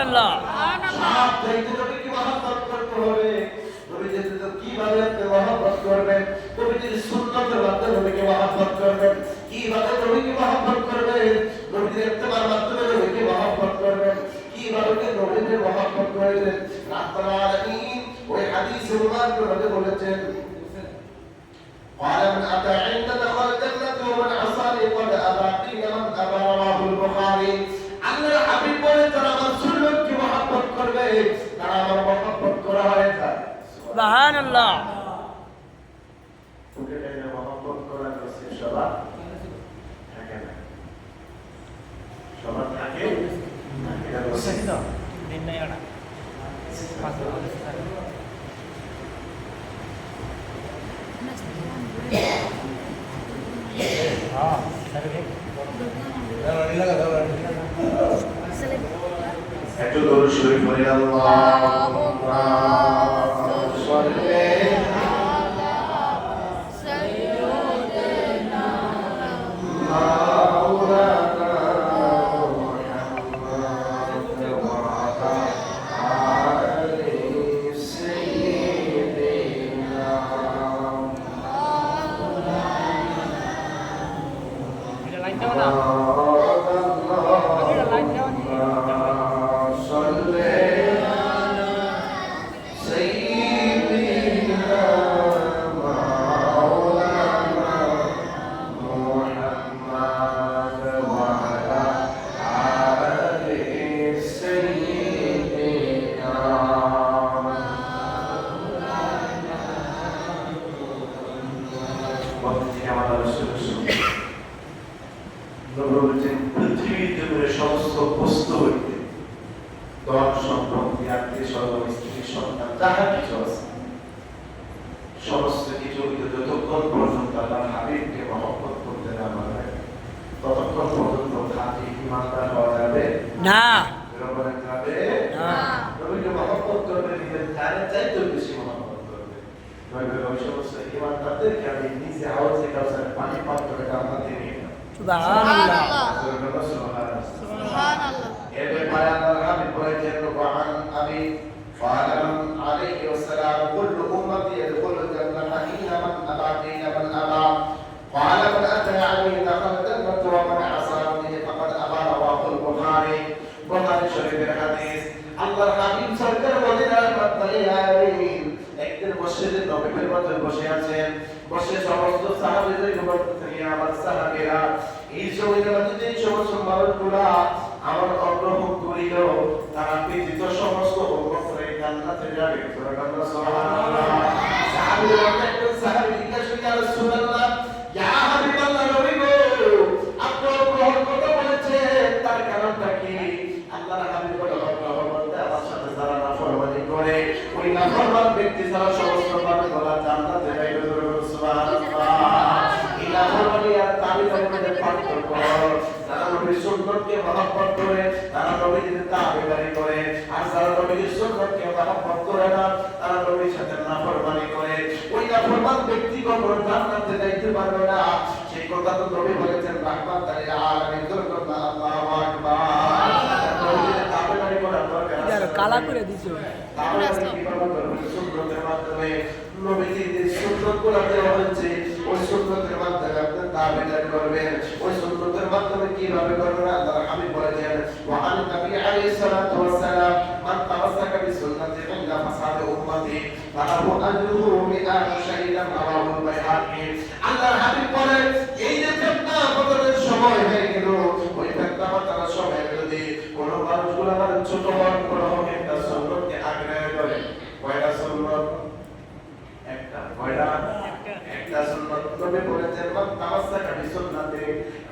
সুবহানাল্লাহ সব চাইতে নবীকে মহব্বত করতে হবে নবী যেতে তো কিভাবে আপনি মহব্বত করবেন নবীজির সুন্নতের মাধ্যমে নবীকে মহব্বত করবেন কিভাবে নবীকে মহব্বত করবেন নবীজির ইত্তেবার মাধ্যমে নবীকে মহব্বত করবেন কিভাবে নবীকে মহব্বত করবেন রাব্বুল আলামিন ওই হাদিসে মুবারকের মধ্যে বলেছেন قال من أتى عند دخل الجنة ومن عصاني قد أبى قيل من أبى رواه البخاري আল্লাহ হাবিব বলে তারা আমার সুন্নতকে মহব্বত করবে তারা আমার করা হয়ে সুবহানাল্লাহ। সবার? থাকে একটু দরুদ শরীফ করে আল্লাহুম্মা। আবি ফালাম আলাইহি ওয়াসাল্লাম কুল্লু উম্মতি ইয়াদখুলুল জান্নাতা ইল্লা মান আবা ইল্লা মান আবা قال من أتى علي دخل الجنة ومن عصاني فقد أبى رواه البخاري بخاري শরীফের হাদিস আল্লাহর হাবিব সরকার বলেন রাহমাতুল্লাহি আলাইহি একদিন মসজিদে নববীর মধ্যে বসে আছেন বসে সমস্ত সাহাবীদের বলতে থেকে আমার সাহাবীরা এই সময়ের মধ্যে যে সমস্ত মানুষগুলা আমার অগ্রহণ করিল তারা ব্যতীত সমস্ত উম্মতরে জান্নাতে যাবে সুবহানাল্লাহ সুবহানাল্লাহ সাহাবীদের একজন সাহাবী জিজ্ঞাসা করলেন ইয়া রাসূলুল্লাহ ইয়া হাবিবাল্লাহ নবী গো আপনি অগ্রহণ করতে বলেছেন তার কারণটা কি আল্লাহর হাবিব বলে অগ্রহণ করতে আমার সাথে যারা নাফরমানি করে ওই নাফরমান ব্যক্তি ছাড়া সমস্ত জান্নাতে যাইবে সুবহানাল্লাহ এই নাফরমানি যারা নবীর সুন্নতকে মহব্বত করে তারা নবীর তাবেদারি করে। আর যারা নবীর সুন্নতকে মহব্বত করে না তারা নবীর সাথে নাফরমানি করে। ওই নাফরমান ব্যক্তি কখনো জান্নাতে যাইতে পারবে না। সেই কথা তো নবী বলেছেন রাহমাত আলিল আলামিন দুর্গত আল্লাহু আকবার। তাবেদারি করার দরকার কালা করে দিছো তাবেদারি কীভাবে করবে? সুন্নতের মাধ্যমে। নবীজির যে সুন্নতগুলো দেওয়া হয়েছে। ওই সুন্নতের মাধ্যমে তাবেদারি করবেন। ওই সুন্নতের মাধ্যমে কীভাবে করবেন? আল্লাহ হাবিব বলেছেন ওয়ান নবী আলাইহিস সালাতু ওয়াস সালাম, মান তামাসসাকা বিসুন্নতি ইনদা ফাসাদ উম্মতি, ফালাহু আজরুহু মিআতু শাহিদান আল্লাহর হাবিব বলেন, এই যে ফিতনা পতনের সময় হয়ে গেল ওই ফিতনা পতনের সময় যদি কোন মানুষগুলো আমার ছোট বড় কোন একটা সুন্নতকে আগ্রহ করে ওই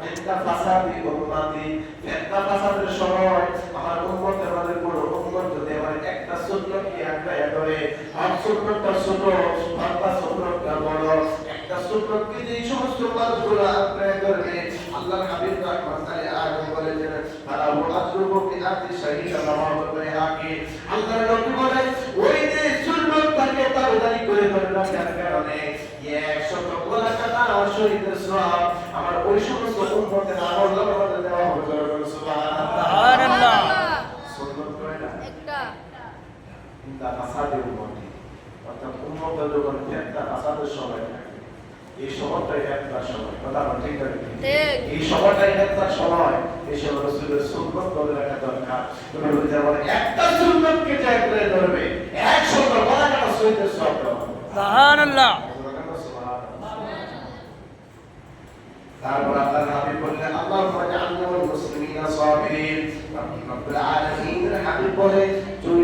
ফিতনা ফাসাদি উম্মতি ফিতনা ফাসাদের সময় আমার উম্মতের মধ্যে কোনো উম্মত যদি আমার একটা সুন্নতকে আঁকড়াইয়া ধরে আর সুন্নতটা ছোট বাবা সুন্নতটা বড় একটা সুন্নতকে যে সমস্ত মানুষগুলো আঁকড়াইয়া ধরবে আল্লাহর হাবিব রহমান আলী আগে বলেছেন তারা ও আজরুবু বিআতি শাহীদা রাওয়াহু বাইহাকি আল্লাহর নবী বলেন ওই যে সুন্নতটাকে তাবেদারি করে ধরে রাখার কারণে একশত গোলা টাকা শহীদের সওয়াব আমার ওই সমস্ত উম্মতের আমল নামাতে দেওয়া হবে। সুবহানাল্লাহ। সুবহানাল্লাহ। করে না? একটা। কিন্তু আসাদের উম্মতি অর্থাৎ উম্মতের যখন একটা আসাদের সময় এই সময়টাই একটা সময়। কথা আমার ঠিক আছে। এই সময়টাই একটা সময়। এই সময় রসুলের সুন্নত ধরে রাখা দরকার। তুমি বলতে পারো একটা সুন্নতকে ত্যাগ করে ধরবে একশো বলা কেন সহিতের সব সুবহানাল্লাহ। তারপর আল্লাহ হাবিব বললেন আল্লাহুম্মা জাআলনা মিনাল মুসলিমিনা সাবিরিন রব্বুল আলামিন হাবিব বলে তুই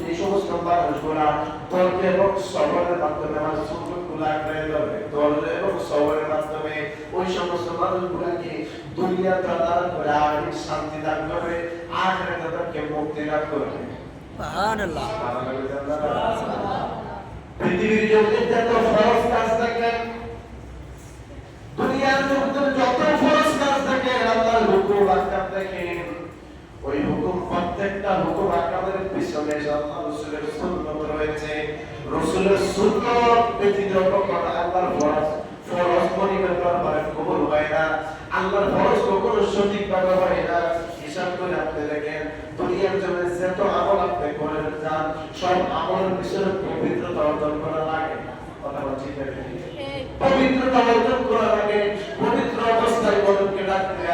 যে সমস্ত মানুষগুলা তর্ক এবং সবরের মাধ্যমে আমার সুন্নতগুলো আঁকড়ে ধরবে। তর্ক এবং সবরের মাধ্যমে ওই সমস্ত মানুষগুলাকে দুনিয়া প্রদান করে আর শান্তি দান করবে আখেরাতে তাদেরকে মুক্তি দান করবে। সুবহানাল্লাহ। পৃথিবীর জমিনে যত ফরজ কাজ থাকেন দুনিয়ার মধ্যে যত ফরজ কাজ থাকে আল্লাহর হুকুম আকাম দেখেন ওই হুকুম প্রত্যেকটা হুকুম আকামের পিছনে আল্লাহ রসুলের সুন্নত রয়েছে রসুলের সুন্নত ব্যতীত কখনো আল্লাহর ফরজ ফরজ মনিবের দরবারে কবুল হয় না। আল্লাহর ফরজ কখনো সঠিকভাবে হয় না। হিসাব করে আপনি দেখেন দুনিয়ার জন্য যত আমল আপনি করে যান সব আমলের পিছনে পবিত্রতা অর্জন করা লাগে কথা বলছি দেখেন। পবিত্রতা অর্জন করা লাগে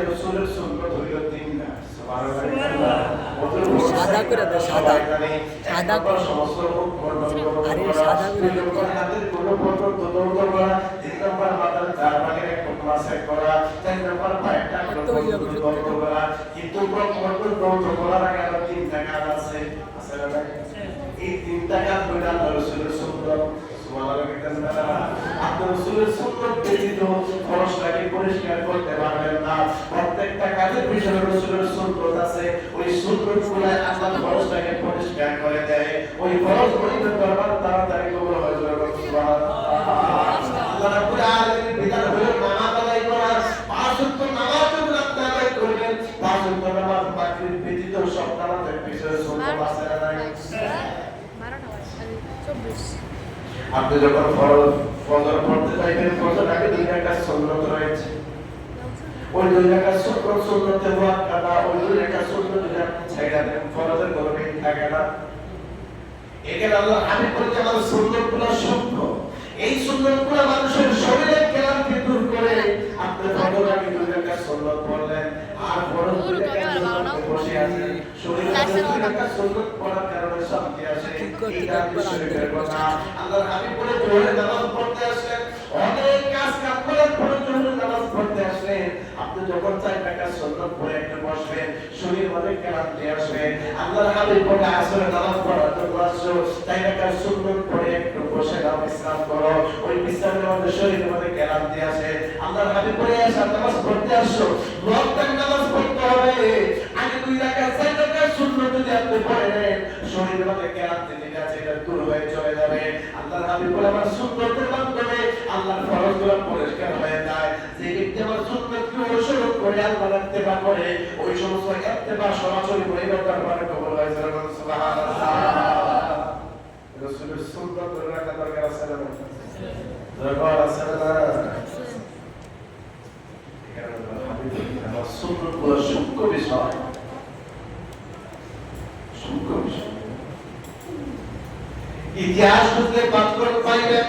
রাসূলের সুন্নাত হইল তিনটা সুবহানাল্লাহ ওযুর ফরজ সাদা করে দাও, সাদা। সাদা করে। আরে সাদা করে দাও। হাতের কোনো পর্যন্ত দৌড় করা তিন নম্বর মাথার চার ভাগের এক মাসে করা চার নম্বর পায়েরটা কত হইয়া বসে দৌড় করা কিন্তু প্রথমত দৌড় করার আগে আরও তিনটা কাজ আছে আছে না ভাই? এই তিনটা কাজ করে করতে পারবেন না পিছনে রসুলের নামাজ আদায় করা পাঁচ ওয়াক্ত নামাজ যখন আপনি আদায় করবেন পাঁচ ওয়াক্ত নামাজ বাকির ব্যতীত সব নামাজের পিছনে সুন্দর আছে না নাই বারোটা বাজে চব্বিশ আপনি যখন ফরজ ফজর পড়তে চাইবেন ফজর আগে দুই রাকাত সুন্নাত রয়েছে ওই দুই রাকাত সুন্নাত সুন্নাতে মুআক্কাদা ওই দুই রাকাত সুন্নাত যদি আপনি ছাইড়া দেন। ফরজের কোনো মিল থাকে না। এখানে আল্লাহ হাবিব বলেছে আমাদের সুন্নাতগুলো সূক্ষ্ম এই সুন্নাতগুলো মানুষের শরীরের ক্লান্তি দূর করে আপনি ফজর আগে দুই রাকাত সুন্নাত পড়লেন আসে অনেক কাজ কাজ করার পরে জোহরের নামাজ আসলেন আপনি যখন চার টাকা সুন্নত পড়ে একটু বসবেন শরীর মধ্যে ক্লান্তি আসবে। আল্লাহর হাবিব বলে, আসরের নামাজ পড়ার জন্য আসছো। চার টাকা সুন্নত পড়ে একটু বসে নাও, বিশ্রাম করো। ওই বিশ্রামের মধ্যে শরীরের মধ্যে ক্লান্তি আসে। আল্লাহর হাবিব বলে, আসার নামাজ পড়তে আসছো। রক্তের নামাজ পড়তে হবে। আগে দুই টাকা চার টাকা সুন্নত যদি আপনি পড়ে নেন শরীরের মধ্যে ক্লান্তি যেটা আছে এটা দূর হয়ে চলে যাবে। আল্লাহর হাবিব বলে, আমার সুন্নতের মাধ্যমে আল্লাহর ফরজগুলো পরিষ্কার হয়ে যায়। যে ব্যক্তি আমার সুন্নতকে অনুসরণ করে আল্লাহ ইত্তেবা করে, ওই সমস্ত ইত্তেবা সরাসরি পরিবর্তন করে কবুল হয়ে, সুবহানাল্লাহ। রাসূলের সুন্নাত ধরে রাখা দরকার আছে না দরকার আছে না আল্লাহর ইতিহাস খুঁজলে পাত্র পাইবেন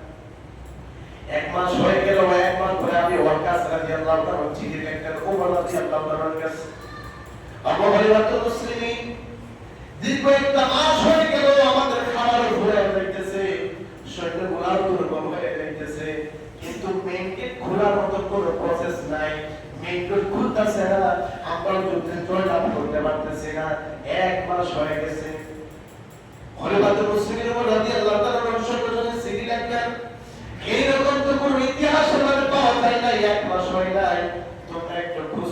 এক মাস হয়ে গেল এক মাস পরে আমি ওয়াকাস রাদিয়াল্লাহু তাআলা চিঠি লিখলেন ওমর রাদিয়াল্লাহু তাআলার কাছে আবু হরাইরা মুসলিমিন দীর্ঘ একটা মাস হয়ে গেল, আমাদের খাবার ঘুরে যাইতেছে শরীরে গোলার দুর্বল হয়ে যাইতেছে কিন্তু মেইন গেট খোলার মতো কোনো প্রসেস নাই। মেইন গেট খুলতেছে না আমরা যুদ্ধে জয়লাভ করতে পারতেছি না। এক মাস হয়ে গেছে। মুসলিমের উপর রাদিয়াল্লাহু তাআলা রসুলের সিটি লিখলেন আমাদের পাওয়া যায় না এক মাস হয় নাই তোমরা একটু খোঁজ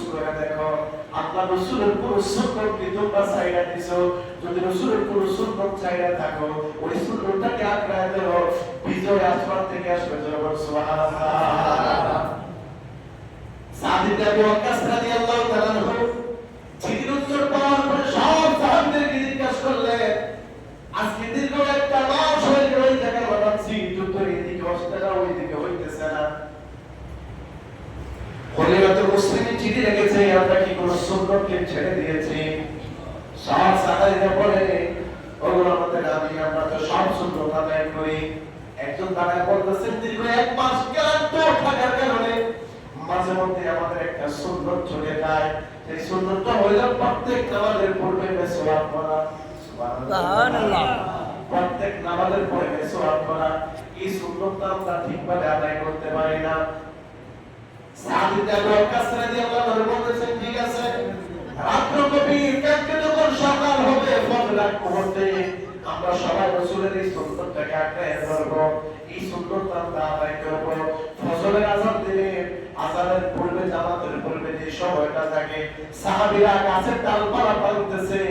থাকো, ওই সুন্নতটাকে আঁকড়ায় ধরো, বিজয় আসমান থেকে আসবে, জনগণ, সুবহানাল্লাহ সাদিক আবু ওয়াক্কাস রাদিয়াল্লাহু তাআলা আনহু চিঠির উত্তর পাওয়ার পরে সব সাহাবীদেরকে জিজ্ঞাসা করলেন আজকে দীর্ঘ একটা মাস হয়ে গেল ওই জায়গায় বানাচ্ছি যুদ্ধ এদিকে হচ্ছে না ওইদিকে হইতেছে না খলিফাতুল মুসলিমিন চিঠি লিখেছে আমরা কি কোন সুন্নতকে ছেড়ে দিয়েছি সব সাহাবীরা বলে ওগুলো আমাদের আমি আমরা তো সব সুন্নত আদায় করি একজন দাঁড়ায় বলতেছেন দীর্ঘ এক মাস ক্লান্ত থাকার কারণে মাঝে মধ্যে আমাদের একটা সুন্নত চলে যায় সেই সুন্নতটা হইল প্রত্যেক নামাজের পূর্বে মেসওয়াক করা সুবহানাল্লাহ। প্রত্যেক নামাজের পরে মেসওয়াক করা এই সুন্নতটা আমরা ঠিকভাবে আদায় করতে পারি না সাহাবী আবু ওয়াক্কাস রাদিয়াল্লাহু আনহু বলেছেন ঠিক আছে রাত্র গভীর কালকে যখন সকাল হবে ফজরের মুহূর্তে আমরা সবাই রাসূলের এই সুন্নতটাকে আঁকড়ে ধরবো। এই সুন্নতটা আমরা আদায় ফজরের আযান দিলে আযানের পূর্বে জামাতের পূর্বে যে সময়টা থাকে সাহাবীরা গাছের ডালপালা পালতেছে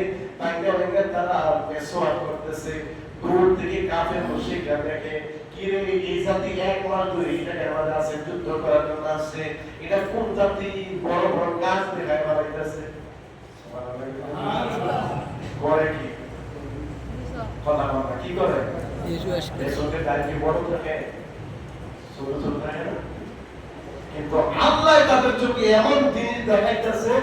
তাকে অনেকে তারা মেসওয়াক করতেছে। দূর থেকে কাফের মুশরিকরা দেখে কি এই জাতি এক মাস ধরে এটাকে আমাদের আছে যুদ্ধ করার জন্য আসছে। এটা কোন জাতি? বড় বড় গাছ দেখায় বাড়াইতেছে করে কি? কথা কথা কি করে? দেশকে দাঁড়িয়ে বড় থাকে ছোট ছোট থাকে কিন্তু আল্লাহ তাদের চোখে এমন জিনিস দেখাইতেছে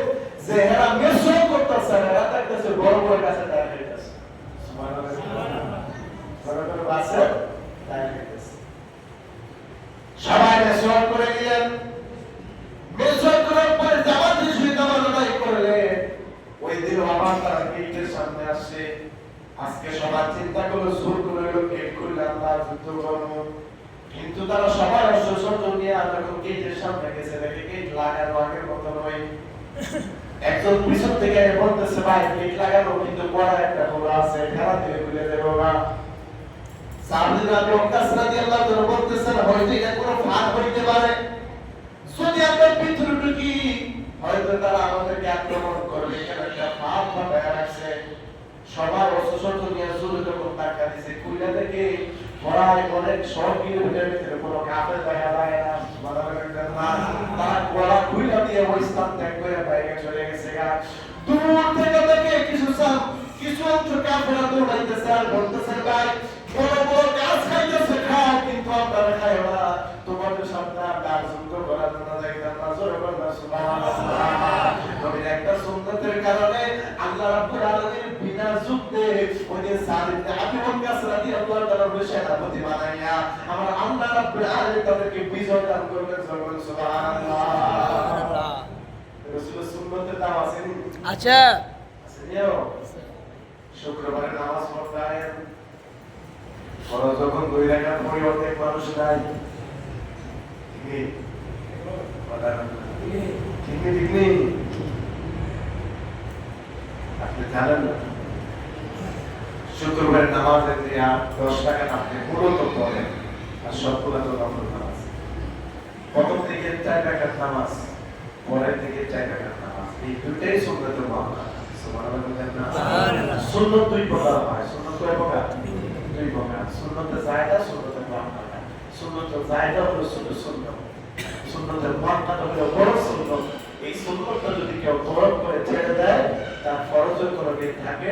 যে এরা মেসও করতেছে এরা দেখতেছে বড় বড় গাছে দেখাইতেছে বড় বড় গাছে দেখাইতেছে সবাই করে নিলেন মেসওয়াক করার পরে জামাত হিসেবে নামাজ আদায় করলেন ওই দিন আবার তারা গেটের সামনে আসছে আজকে সবার চিন্তা করল জোর করে হলো গেট খুললে আমরা যুদ্ধ করব। কিন্তু তারা সবাই অসুস্থ নিয়ে যখন গেটের সামনে গেছে, দেখে গেট লাগানো আগের মতো নয়। একজন পিছন থেকে বলতেছে, ভাই, গেট লাগানো, কিন্তু বড় একটা খোলা আছে, খেলা থেকে খুলে দেবো না। হয়তো হইতে পারে। যদি হয়তো তারা আমাদেরকে আক্রমণ করবে কেন একটা ফাঁদ বানায় রাখছে। সবার অসুস্থ নিয়ে শুরু যখন টাকা দিছে কুইলা থেকে পড়ায় অনেক সব কিলোমিটার ভিতরে কোনো কাপড় দেখা যায় না তারা গলা কুইলা দিয়ে ওই স্থান ত্যাগ করে বাইরে চলে গেছে দূর থেকে দেখে কিছু সাম কিছু অংশ কাপড় দৌড়াইতেছে আর বলতেছে, ভাই, বড় বড় গাছ খাইতেছে, খাও, কিন্তু আপনারা খাই না। তোমাদের সামনে আর যুদ্ধ করার জন্য যাইতাম না, জোরে বলবা সুবহানাল্লাহ। নবীর একটা সুন্নতের কারণে আল্লাহ রাব্বুল আলামিন বিনা যুদ্ধে ওই যে সালিম আবু ওয়াক্কাস রাদিয়াল্লাহু তাআলা সেনাপতি বানাইয়া আচ্ছা যখন দুই রাকাত পড়ি মানুষ নাই ঠিক নেই? আপনি জানেন না শুক্রবারের নামাজের যে দশ টাকা আপনি মূলত পড়েন আর সবগুলো তো নফল নামাজ প্রথম থেকে চার টাকার নামাজ পরের থেকে চার টাকার নামাজ। এই দুটাই সুন্নত মামলা। সুবহানাল্লাহ। সুন্নত দুই প্রকার হয়। সুন্নত কয় প্রকার দুই প্রকার। সুন্নতে জায়দা সুন্নতে মামলা। সুন্নত জায়দা হলো শুধু সুন্নত। সুন্নতের মামলা হলো বড় সুন্নত। এই সুন্নতটা যদি কেউ বড় করে ছেড়ে দেয় তার ফরজের কোনো দিন থাকে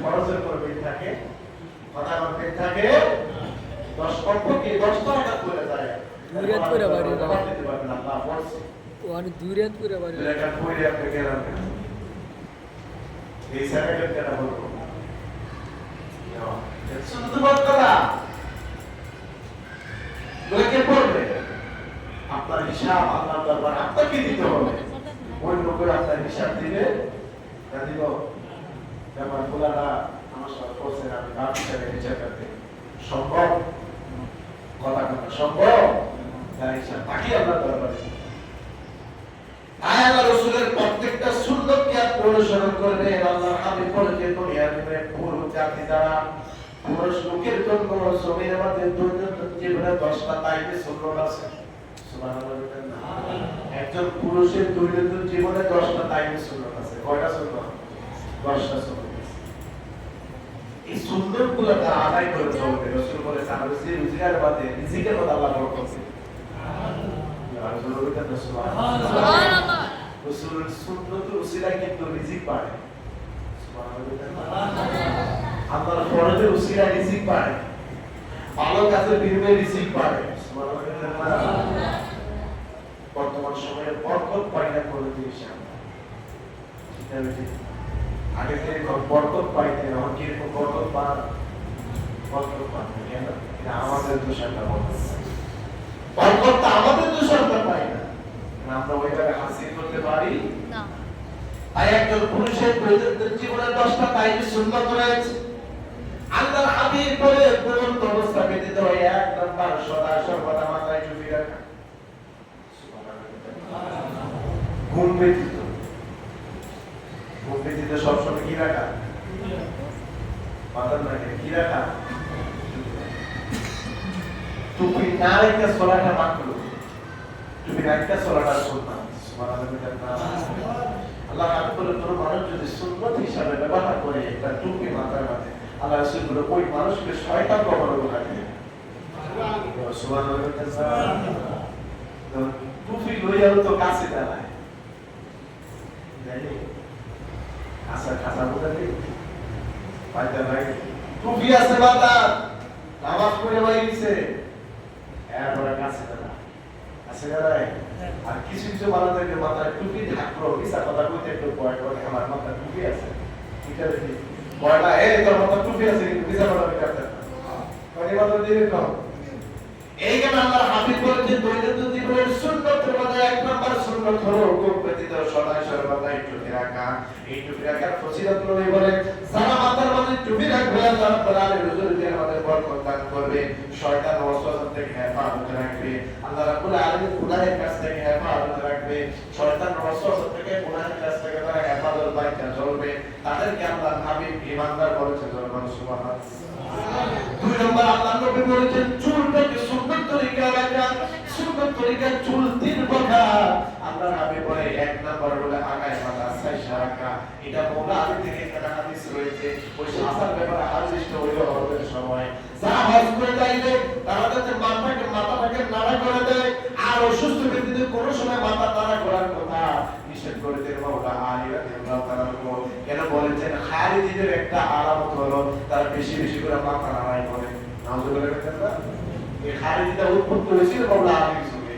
খরচের উপর বিল থাকে। কথা বিল থাকে। দশ কমপক্ষে দশ টাকা করে যায় দুই রাত করে বাড়ি আপনি গেলাম। এই কেন বলব? শুধু কে পড়বে আপনার হিসাব আল্লাহ দরবার আপনাকে দিতে হবে অন্য করে আপনার হিসাব দিবে না দিব আমার খোলাটা আমার সাথে করছে আমি বাপ হিসাবে হিসাব করতে সম্ভব কথা কথা সম্ভব তার হিসাব বাকি আপনার দরবারে আয়াল্লাহ রসুলের প্রত্যেকটা সুন্নতকে আপনি অনুসরণ করবেন আল্লাহ হাবিব বলেছে দুনিয়ার ভিতরে পুরুষ জাতি দ্বারা পুরুষ লোকের জন্য জমির মধ্যে দৈনন্দিন জীবনে দশটা তাইবে সুন্নত আছে সুবহানাল্লাহ বলবেন না? একজন পুরুষের দৈনন্দিন জীবনে দশটা তাইবে সুন্নত আছে কয়টা সুন্নত দশটা সুন্নত আছে। এই সুন্দরগুলো তারা আদায় করে চলবে রসুল বলে তার রুজি বাদে রিজিকের আল্লাহ কথা রসুলের কিন্তু রিজিক বাড়ে। আল্লাহর ফরজের উসিলায় রিজিক বাড়ে। ভালো কাজের বিনিময়ে রিজিক বাড়ে। বর্তমান সময়ে বরকত পাই না কোনো জিনিস না? আগে যেরকম বরকত পাইতে এখন কীরকম বরকত পান? বরকত পান না, কেন? এটা আমাদের দোষাটা বলতেছে বরকতটা আমাদের দোষাটা পাই না। আমরা ওইভাবে হাসিল করতে পারি? না। তাই একজন পুরুষের দৈনন্দিন জীবনে দশটা তাই সুন্নত রয়েছে। আল্লাহর হাবিব বলে দুরন্ত অবস্থা ব্যতীত হয়ে এক নম্বর সদা সর্বদা মাথায় টুপি রাখা। ঘুম ব্যতীত। ঘুম ব্যতীত সবসময় কি রাখা? মাথার নাকে কি রাখা টুপি না রেখে সোলাটা মাখলো টুপি রাখতে সোলাটা সুন্নাত আল্লাহ বলে কোনো মানুষ যদি সুন্নত হিসাবে ব্যবহার করে, একটা টুপি মাথার মাঝে আল্লাহ রাসূল বলে, ওই মানুষকে শয়তান কখনো লাগে টুপি লইয়াও তো কাছে দাঁড়ায়। জানি খাতা বোঝা নেই পাইতে নাই টুপি আছে মাথা নামাজ পড়ে গেছে এরপরে কাছে দাঁড়ায় আছে দাঁড়ায় আর কিছু কিছু মানুষদের মাথায় টুপি ঢাকলো মিশা কথা কইতে একটু ভয় করে আমার মাথায় টুপি আছে। তোর মাথায় টুপি আছে কিন্তু মিশা কথা কইতে পারতেন না। মাথা দিয়ে কম এই কেন? আল্লাহর হাবিব বলেছেন দৈনন্দিন জীবনের সুন্নতের মধ্যে এক নম্বর সুন্নত হলো হুকুম ব্যতীত সদাই সর্বদা এই টুপি রাখা এই টুপি রাখার ফজিলত নবী বলেন যারা মাথার মধ্যে টুপি রাখবে আল্লাহ হুজুর দিয়ে আমাদের বরকত দান করবে। শয়তান ওয়াসওয়াসা থেকে হেফাজত রাখবে। আল্লাহ রাব্বুল আলামিন গুনাহের কাছ থেকে হেফাজত রাখবে। শয়তান ওয়াসওয়াসা থেকে গুনাহের কাছ থেকে তারা হেফাজত চলবে। তাদেরকে আল্লাহ হাবিব ইমানদার বলেছে জনগণ সুবহানাল্লাহ। দুই নম্বর আল্লাহ নবী বলেছেন চুলটাকে সুন্দর তরিকা রাখা সুন্দর তরিকা চুল প্রকার। আল্লাহ নবী বলে এক নম্বর হলো আগায় মাথা সাইসা রাখা এটা মৌলা আলী থেকে একটা হাদিস রয়েছে। ওই সাসার ব্যাপারে হাদিস হইল হজের সময়। যা হজ করে যাইবে তারা যাতে মাথাকে মাথাটাকে নাড়া করে দেয়। আর অসুস্থ ব্যক্তিদের কোনো সময় মাথা নাড়া করার কথা। নিষেধ করে দেন মাওলা আলী রাদিয়াল্লাহু কেন বলেছেন খালিদের একটা আলামত হলো, তারা বেশি বেশি করে মাথা নাড়াই করে নাউজুবিল্লাহ, এই খালিদটা উৎপত্তি হয়েছিল মাওলা আলীর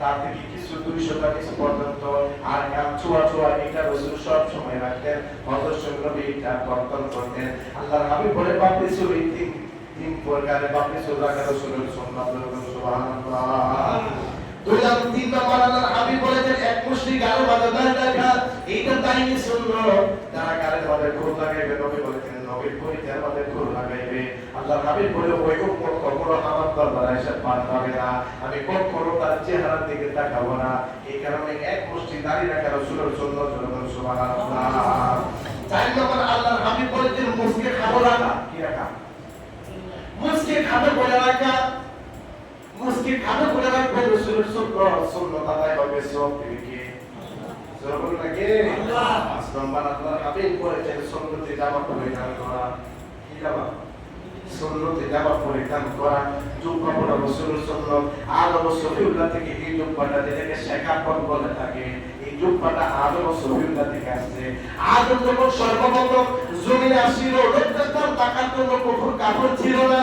তার থেকে কিছু দুইশো কিছু পর্যন্ত আর কাম ছোঁয়া ছোঁয়া এটা রসুল সব সময় রাখতেন অদর্শ নবী এটা বর্তন করতেন। আল্লাহর হাবিব বলে বাবরি সুল এই তিন তিন প্রকারে বাবরি সুল রাখা রসুলের সুন্নাত সুবহানাল্লাহ। দুই হাবিব বলেছেন, এক মুশরিক আরও বাজাদার দেখা এইটা তাই শুনলো যারা কারে আমাদের খুর লাগাইবে নবীর পরিচয় আমাদের খুর লাগাইবে। আল্লাহর হাবিব বলে ওই কখনো আমার দরবারে এসে পার পাবে না। আমি কখনো তার চেহারার দিকে তাকাবো না। এই কারণে এক মুষ্টি দাঁড়িয়ে রাখা রসুলের সুন্নত জনগণ সুবহানাল্লাহ। চার নম্বর আল্লাহর হাবিব বলেছেন মুসকে খাব রাখা কি রাখা? মুসকে খাবে বলে রাখা মুসকে খাবে বলে রাখবে রসুলের সুন্নত। সুন্নত আদায় হবে সব থেকে যখন নাকি? নম্বর আল্লাহর হাবিব বলেছেন সুন্নতি জামা পরিধান করা কি জামা সুন্নতি পরে কাম করা পরা রসুলের সুন্নত আদম ও সফিউল্লাহ থেকে এই জুব্বাটা যেটাকে শেখাপন বলে থাকে, এই আদম ও সফিউল্লাহ থেকে আসছে। আদম যখন সর্বপ্রথম জমিনে আসছিল তার টাকার জন্য কঠোর কাপড় ছিল না।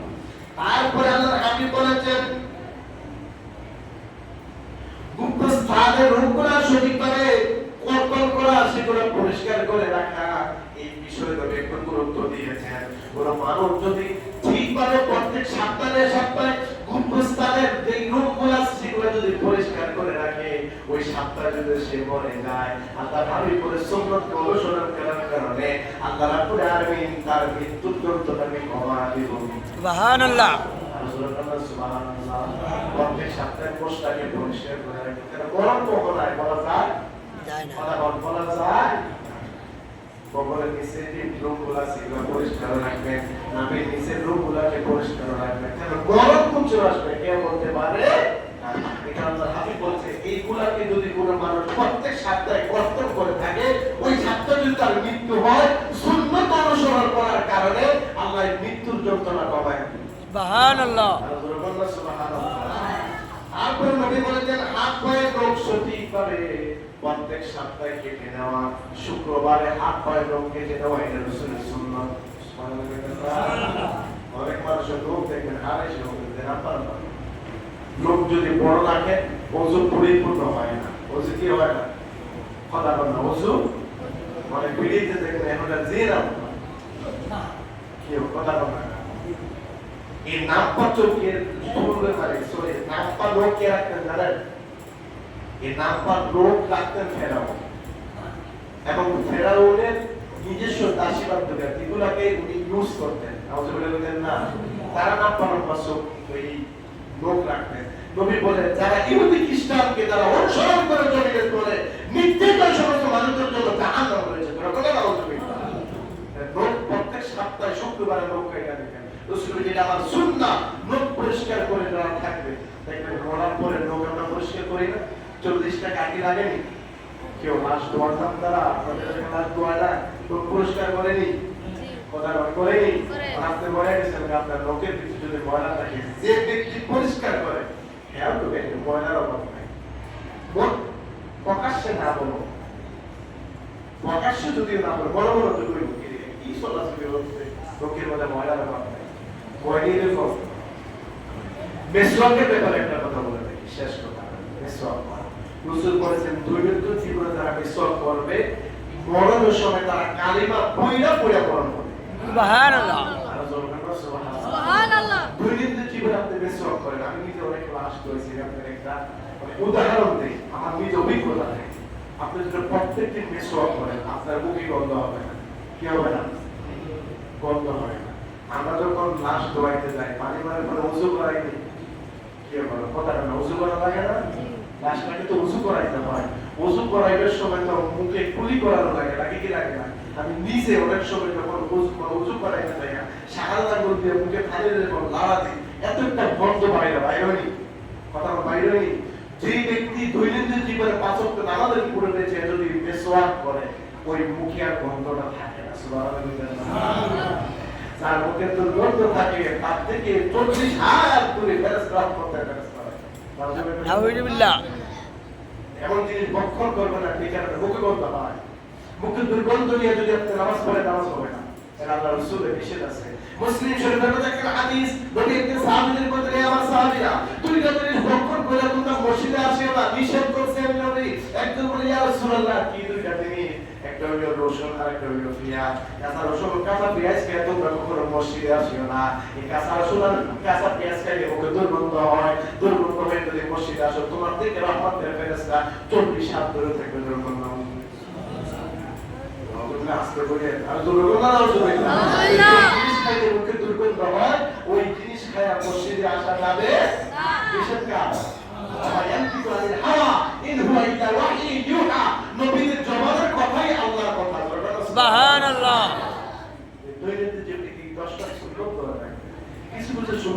তারপরে আল্লাহর হাবিব বলেছেন গুপ্ত স্থানের রূপগুলা সঠিকভাবে কর্তন করা, সেগুলো পরিষ্কার করে রাখা, এই বিষয়ে তবে একটু গুরুত্ব দিয়েছেন। কোন মানুষ যদি ঠিকভাবে প্রত্যেক সপ্তাহে সপ্তাহে গুপ্ত স্থানের যে রূপগুলা, সেগুলো যদি পরিষ্কার করে রাখে ওই সপ্তাহে যদি সে মরে যায় আল্লাহ ভাবি করে সুন্নতকে অনুসরণ করার কারণে আল্লাহ রাব্বুল আলামিন তার মৃত্যুর যন্ত্রণাকে ক্ষমা দিব। সুবহানাল্লাহ। বলা যায়? কবরের নিচে যে সেগুলো পরিষ্কার রাখবেন। নামের নিচে রুমগুলাকে পরিষ্কার রাখবেন। কারণ গরম খুব চলে আসবে? কে বলতে পারে। এটা আল্লাহ হাবিব বলছে এইগুলাকে যদি কোনো মানুষ প্রত্যেক সপ্তাহে কর্তন করে থাকে ওই সপ্তাহে যদি তার মৃত্যু হয় সুন্নত অনুসরণ করার কারণে আল্লাহ মৃত্যুর যন্ত্রণা কমায়। সুবহানাল্লাহ। তারপরে নবী বলেছেন হাত পায়ের রোগ সঠিকভাবে প্রত্যেক সপ্তাহে কেটে নেওয়া শুক্রবারে হাত পায়ের রোগ কেটে নেওয়া এটা রসুলের সুন্নাত অনেক মানুষের রোগ দেখবেন হারে সে রোগ দেখবেন আপনার নয়। লোক যদি বড় রাখে ওজু পরিপূর্ণ হয় না। ওজু কি হয় না? কথা বল না ওজু মানে পিড়িতে দেখবেন এখন জিরা কি কথা বল না। এই নাম্পা চৌকের পূর্বে মানে সরি, নাম্পা লোক কে রাখতেন জানেন এই নাম্পা লোক রাখতেন ফেরাও। এবং ফেরাউনের নিজস্ব দাসী বান্ধবী এগুলাকে উনি ইউজ করতেন। না, তারা নাম্পা নাম্পা চোখ লোক রাখতেন নবী বলেন যারা ইহুদি খ্রিস্টানকে তারা অনুসরণ করে জমিয়ে করে নিত্যকার সমস্ত মানুষের জন্য জাহান্নাম রয়েছে। তোরা লোক প্রত্যেক সপ্তাহে শুক্রবারে লোক এটা দেখেন যেটা আমার সুন্নাহ লোক পরিষ্কার করে দেওয়া থাকবে। দেখবেন রোলার পরে লোক আমরা পরিষ্কার করি না। চল্লিশটা কাটি লাগেনি। কেউ দোয়ার দাম দ্বারা আপনাদের লাশ দোয়া না লোক পরিষ্কার করেনি। কথা করেনি। করে। আপনি মরে গেছেন আপনার লোকের কিছু যদি ময়লা থাকে যে ব্যক্তি পরিষ্কার করে তো দেখেন ময়লার অভাব নাই। প্রকাশ্যে না বলো, প্রকাশ্য যদিও না বলো, বড় বড় যদি ওই মুখে কি হচ্ছে লোকের মধ্যে ময়লার অভাব নাই। ব্যাপারে একটা কথা বলে দেখি শেষ কথা। করা। দৈনন্দিন জীবনে মেসওয়াক করবে, মরণের সময় তারা কালিমা পইরা মরণ করবে। সুবহানাল্লাহ আরও জোর করে বলো, সুবহানাল্লাহ। সুবহানাল্লাহ দৈনন্দিন জীবনে আপনি করেন। আমি নিজে অনেক ক্লাস করেছি আপনার একটা মানে উদাহরণ দিই। আমার নিজ অভিজ্ঞতা থেকে আপনি যদি মেসওয়াক করেন আপনার মুখে গন্ধ হবে না। কি হবে না? গন্ধ হবে না। আমরা যখন লাশ ধোয়াইতে যাই পানি মারে পরে উজু করাইতে কি হবে? কথাটা না উজু করা লাগে না? লাশটাকে তো উজু করাইতে হয়। ওযু করাইবার সময় তো মুখে কুলি করানো লাগে লাগে কি লাগে না? আমি নিজে অনেক সময় যখন ওযু করা ওযু করাইতে যাই আঙ্গুল দিয়ে মুখে ফালি যখন লাড়া দিই এত একটা গন্ধ বাইরে বাইরে হয়নি। কথা বাইরে হয়নি। যে ব্যক্তি দৈনন্দিন জীবনে পাঁচ ওয়াক্ত নামাজের করে রয়েছে যদি মেসওয়াক করে ওই মুখে আর গন্ধটা থাকে না। সুবহানাল্লাহ যার মুখে দুর্গন্ধ থাকে তার থেকে চল্লিশ হাত দূরে ফেরেস্তারা করতে ফেরেস্তারা নাউজুবিল্লাহ। এমন জিনিস বক্ষণ করবে না ঠিক আছে মুখে গন্ধ হয় মুখে দুর্গন্ধ নিয়ে যদি আপনি নামাজ পড়ে নামাজ হবে না। এটা আল্লাহ রসুলের নিষেধ আছে। মুসলিম শরীফের মধ্যে একটা হাদিস নবী সাহাবীদের আমার সাহাবীরা জিনিস বক্ষণ করে তোমরা মসজিদে না নিষেধ নবী, একজন বলে, ইয়া রাসূলুল্লাহ, কি দুর্গন্ধ হয়। দুর্গন্ধ হয়ে যদি মসজিদে আসো, তোমার থেকে রহমতের হাত ধরে থাকবে দুর্গন্ধ তুমি ওই জিনিস খায়া মসজিদে আসা যাবে বিশেষ কাজ। সুবহানাল্লাহ। দৈনন্দিন কি দশটা সুযোগ কিছু কিছু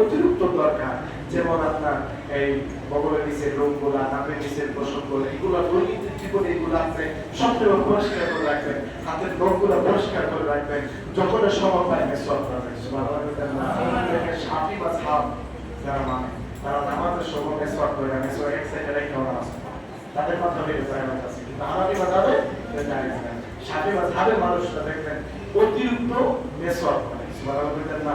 অতিরিক্ত দরকার, যেমন আপনার এই বগলের নিচের রোগগুলা, নাকের নিচের প্রসঙ্গগুলো এগুলো দৈনন্দিন জীবনে এগুলো আপনি সবসময় পরিষ্কার করে রাখবেন, হাতের নখগুলো পরিষ্কার করে রাখবেন, যখন সময় পায় করবেন সুবহানাল্লাহ সাফি বা সাপ যারা মানে তারা সময় করে এক সাইডে রেখে। তাদের হইলে আছে, কিন্তু না সাথে মাঝহাবের মানুষরা দেখবেন অতিরিক্ত মেসওয়াক করে। বলতেন না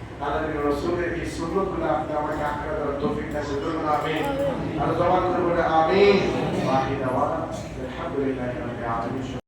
আল্লাহ রসুলের এই সুন্নতগুলো আপনি আমাকে আঁকড়ে ধরার তৌফিক দান করুন আমিন। আর জবান করে বলে আমিন। বাকি দাওয়া আলহামদুলিল্লাহি আলামিন।